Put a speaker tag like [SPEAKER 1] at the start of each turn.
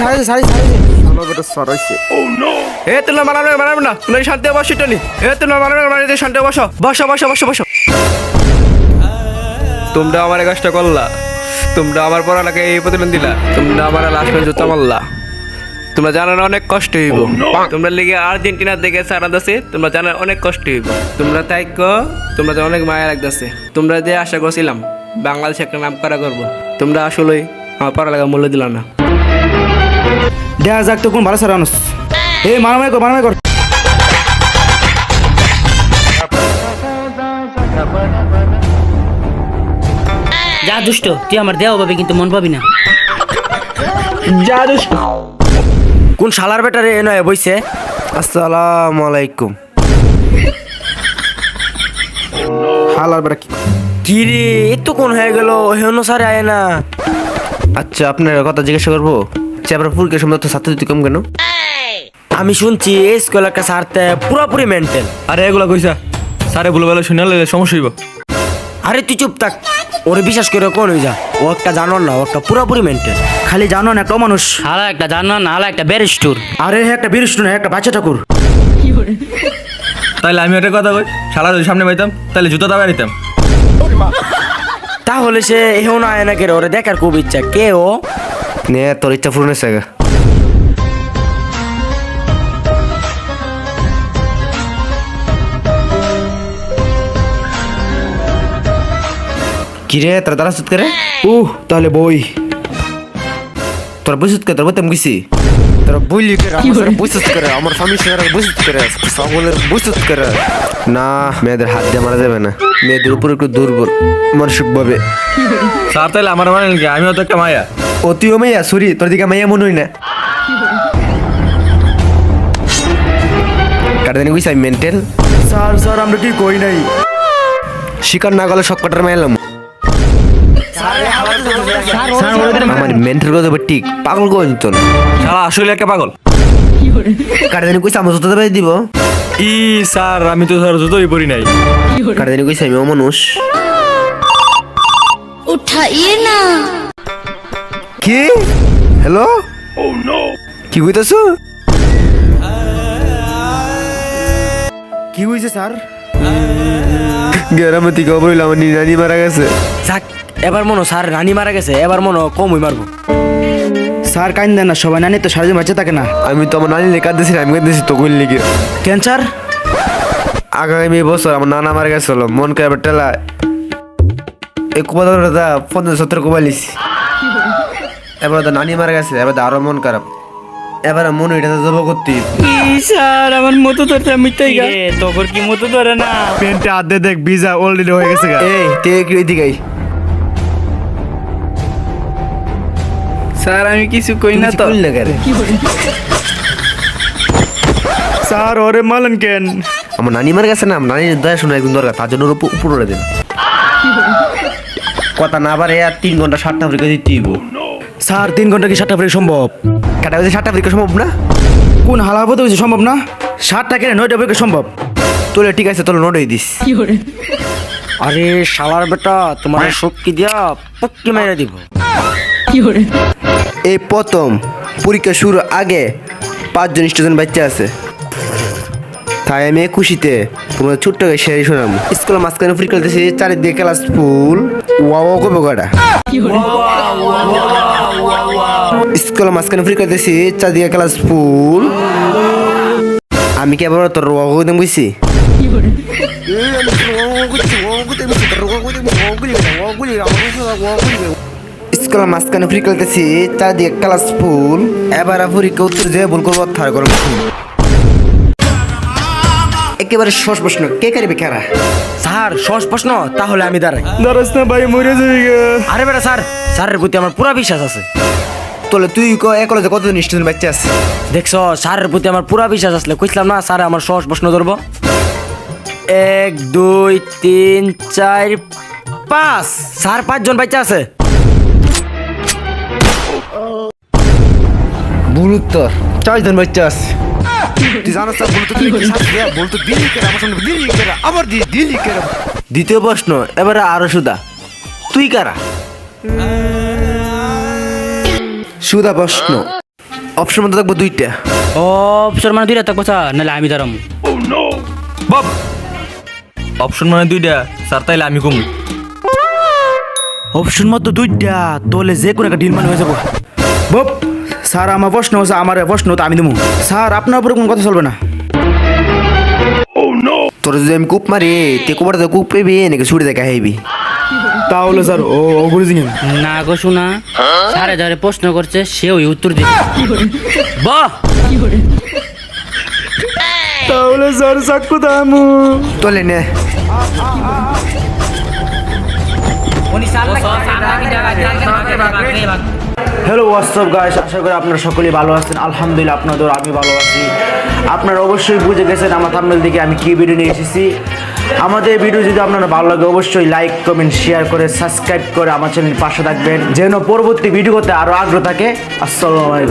[SPEAKER 1] সারাইছে সারাইছে সারাইছে
[SPEAKER 2] আমার বেটা সরাইছে
[SPEAKER 3] এ তোমরা মারাবে মারাবে না। তোমরা শান্তি বসো টনি এ তোমরা মারাবে মারাবে শান্তি বসো। বসো বসো বসো বসো। তোমরা আমার এই করলা। তোমরা আমার পড়াটাকে এই প্রতিদিন দিলা। তোমরা আমার লাস্ট ম্যাচ জুতা মারলা। তোমরা জানার অনেক কষ্ট হইব। তোমরা লিগে আর্জেন্টিনার দিকে সারা দাসে তোমরা জানার অনেক কষ্ট হইব। তোমরা তাই কো তোমরা যে অনেক মায়া লাগতেছে। তোমরা যে আশা করছিলাম বাংলাদেশে একটা নাম করা করব। তোমরা আসলেই আমার পড়ালেখা মূল্য দিলা না।
[SPEAKER 1] দেখা যাক তো কোন ভালো সারা আনুস। এই মারামারি কর মারামারি কর।
[SPEAKER 4] যা দুষ্ট তুই আমার দেওয়া পাবি কিন্তু মন পাবি না। যা দুষ্ট।
[SPEAKER 2] কোন শালার বেটা রে নয় বইছে। আসসালামু আলাইকুম।
[SPEAKER 1] হালার বেটা কি?
[SPEAKER 2] রে এতো কোন হয়ে গেল হেন সারে আয় না। আচ্ছা আপনার কথা জিজ্ঞাসা করব? তো ছাত্র কম কেন? আমি শুনছি এই স্কুল একটা সারতে পুরোপুরি মেন্টেল
[SPEAKER 3] আরে এগুলা কইসা? স্যারে বলে শুনে সমস্যা হইব।
[SPEAKER 2] আরে তুই চুপ থাক ওরে বিশ্বাস করে কোন যা ও একটা জানো না ও একটা পুরোপুরি মেন্টেল
[SPEAKER 1] খালি জানো না একটা মানুষ
[SPEAKER 4] হালা একটা জানো না হালা একটা ব্যারিস্টুর
[SPEAKER 1] আরে একটা বীর স্টুডেন্ট একটা বাচ্চা ঠাকুর।
[SPEAKER 3] তাইলে আমি একটা কথা কই শালা যদি সামনে পাইতাম তাহলে জুতো দাবা নিতাম
[SPEAKER 2] তাহলে সে এও না আয় না কে রে, ওরে দেখার খুব ইচ্ছা। কে ও? নে তোর ইচ্ছা পূরণ হয়েছে কিরে তোর দ্বারা সুদ করে
[SPEAKER 1] উহ তাহলে বই।
[SPEAKER 2] তোর বুঝুত করে তোর বলতাম গেছি। তোর বুঝলি করে আমার বুঝুত করে আমার স্বামীর সঙ্গে বুঝুত করে সকলের বুঝুত করে না মেয়েদের হাত দিয়ে মারা যাবে না। মেয়েদের উপর একটু দুর্বল মানসিক ভাবে।
[SPEAKER 3] স্যার তাহলে আমার মানে কি? আমিও তো একটা মায়া।
[SPEAKER 2] ও তুইও মাইয়া সরি তোর দিকে মাইয়া মনে হয় না। কাটাদানি কইস আমি মেন্টাল?
[SPEAKER 1] স্যার স্যার আমরা কি কই নাই?
[SPEAKER 2] শিকার না গেলে সব কাটার মাইলাম আমার মেন্টাল কথা ঠিক পাগল কোন তোর
[SPEAKER 3] শালা আসলে একটা পাগল।
[SPEAKER 2] কারদানি কইছে আমার জুতা দেবে দিব।
[SPEAKER 3] ই স্যার আমি তো স্যার জুতোই পরি নাই।
[SPEAKER 2] কারদানি কইছে আমি মানুষ
[SPEAKER 5] উঠাইয়ে না।
[SPEAKER 2] কি? হ্যালো? কি কইতাছো?
[SPEAKER 1] কি হইছে স্যার?
[SPEAKER 2] গ্রামে থেকে খবর হইল আমার নানি মারা গেছে।
[SPEAKER 6] যাক এবার মনো স্যার রানী মারা গেছে এবার মনো কমই মারবো।
[SPEAKER 1] স্যার কাইন দেন না সবাই নানি তো সারাদিন বাচ্চা থাকে না।
[SPEAKER 2] আমি তো আমার নানি লেখা দিয়েছি আমি কাঁদতেছি তো কইল লিখে
[SPEAKER 1] ক্যান্সার
[SPEAKER 2] আগামী বছর আমার নানা মারা গেছিল মন করে এবার টেলা এই কুপাদা পঞ্চাশ সত্তর কুবালিস এবার তো নানি মারা গেছে এবার তো আরও মন খারাপ। এবার মন এটা জব করতে।
[SPEAKER 4] স্যার আমার মতো ধরতে মিথ্যাই গা তোর কি মতো ধরে না?
[SPEAKER 1] পেনটা আদে দেখ ভিজা অলরেডি হয়ে গেছে গা।
[SPEAKER 2] এই তে কি আই।
[SPEAKER 3] স্যার আমি কিছু কই
[SPEAKER 2] তুই কিছু না কেরে?
[SPEAKER 1] স্যার ওরে মালেন কেন?
[SPEAKER 2] আমার নানি মারা গেছে না আমার নানি দয়া শোনা একদম দরকার তার জন্য উপরে দেন। কথা না পারে আর তিন ঘণ্টা সাতটা পরীক্ষা দিতে হইব।
[SPEAKER 1] স্যার তিন ঘণ্টা কি সাতটা পরীক্ষা সম্ভব?
[SPEAKER 2] কাটা বাজে সাতটা পরীক্ষা সম্ভব না?
[SPEAKER 1] কোন হালা হতে হয়েছে সম্ভব না? সাতটা কেন নয়টা পরীক্ষা সম্ভব।
[SPEAKER 2] তোলে ঠিক আছে তোলে নোট হয়ে দিস
[SPEAKER 6] আরে শালার বেটা তোমার শক্তি দিয়া পক্কি মেরে দিব।
[SPEAKER 2] এই প্রথম পরীক্ষা শুরুর আগে পাঁচজন স্টুডেন্ট বাচ্চা আছে। তাই আমি খুশিতে তোমার ছোট্ট শেয়ার শোনাম স্কুলের মাঝখানে পরীক্ষা দিতেছি চারিদিকে ক্লাস ফুল ওয়া ওয়া কবে কটা স্কুলের মাঝখানে পরীক্ষা দিতেছি চারিদিকে ক্লাস ফুল আমি কি আবার তোর ওয়া কইতে বুঝছি স্কুলের মাঝখানে ফ্রি খেলতেছি চারদিকে ক্লাস ফুল এবার পরীক্ষা উত্তর যে ভুল করব থার করব একেবারে সস প্রশ্ন কে কারিবে খেরা
[SPEAKER 6] স্যার সহজ প্রশ্ন তাহলে আমি দাঁড়াই।
[SPEAKER 1] দাঁড়াস না ভাই মরে যাবি
[SPEAKER 6] আরে বেটা স্যার স্যারের প্রতি আমার পুরা বিশ্বাস আছে।
[SPEAKER 2] তোলে তুই ক এক কলেজে কতজন স্টুডেন্ট বাচ্চা আছে?
[SPEAKER 6] দেখছ স্যারের প্রতি আমার পুরা বিশ্বাস আসলে কইছিলাম না স্যার আমার সহজ প্রশ্ন ধরবো। এক দুই তিন চার পাঁচ। স্যার পাঁচজন বাচ্চা আছে।
[SPEAKER 2] ভুল উত্তর চারজন বাচ্চা আছে। তুই জানো স্যার বলতো তুই কি? শাস্তি দেয়া? বলতো দিলি কেন আমার সঙ্গে দিলি কেন আবার দি দিলি কেন দ্বিতীয় প্রশ্ন এবারে আরও সুদা। তুই কারা? সুদা প্রশ্ন অপশন মধ্যে থাকব দুইটা।
[SPEAKER 4] অপশন মানে দুইটা থাকব স্যার। নাহলে আমি দাঁড়াম
[SPEAKER 5] বাপ! অপশন মানে দুইটা। স্যার তাইলে আমি কম
[SPEAKER 1] অপশন মতো দুইটা তোলে যে কোনো একটা ডিল মানে হয়ে যাব। বপ! স্যার আমার প্রশ্ন হচ্ছে আমার প্রশ্ন তো আমি দেবো স্যার আপনার উপরে কোনো কথা চলবে না।
[SPEAKER 2] তোর যদি আমি কূপ মারি তে কুপার তো কূপ পেবি নাকি ছুটি দেখা হেবি
[SPEAKER 1] তাহলে স্যার ও ও বুঝি
[SPEAKER 4] না গো শোনা সারে ধরে প্রশ্ন করছে সে ওই উত্তর দিবে। বাহ!
[SPEAKER 1] তাহলে স্যার সাক্ষ্য দামু
[SPEAKER 2] তোলে নে।
[SPEAKER 1] হ্যালো হোয়াটসঅ্যাপ গাইস আশা করি আপনারা সকলেই ভালো আছেন। আলহামদুলিল্লাহ, আপনাদের আমি ভালো আছি। আপনারা অবশ্যই বুঝে গেছেন আমার থাম্বনেল দিকে আমি কী ভিডিও নিয়ে এসেছি। আমাদের ভিডিও যদি আপনারা ভালো লাগে, অবশ্যই লাইক কমেন্ট শেয়ার করে সাবস্ক্রাইব করে আমার চ্যানেল পাশে থাকবেন। যেন পরবর্তী ভিডিওতে আরও আগ্রহ থাকে। আসসালামু আলাইকুম।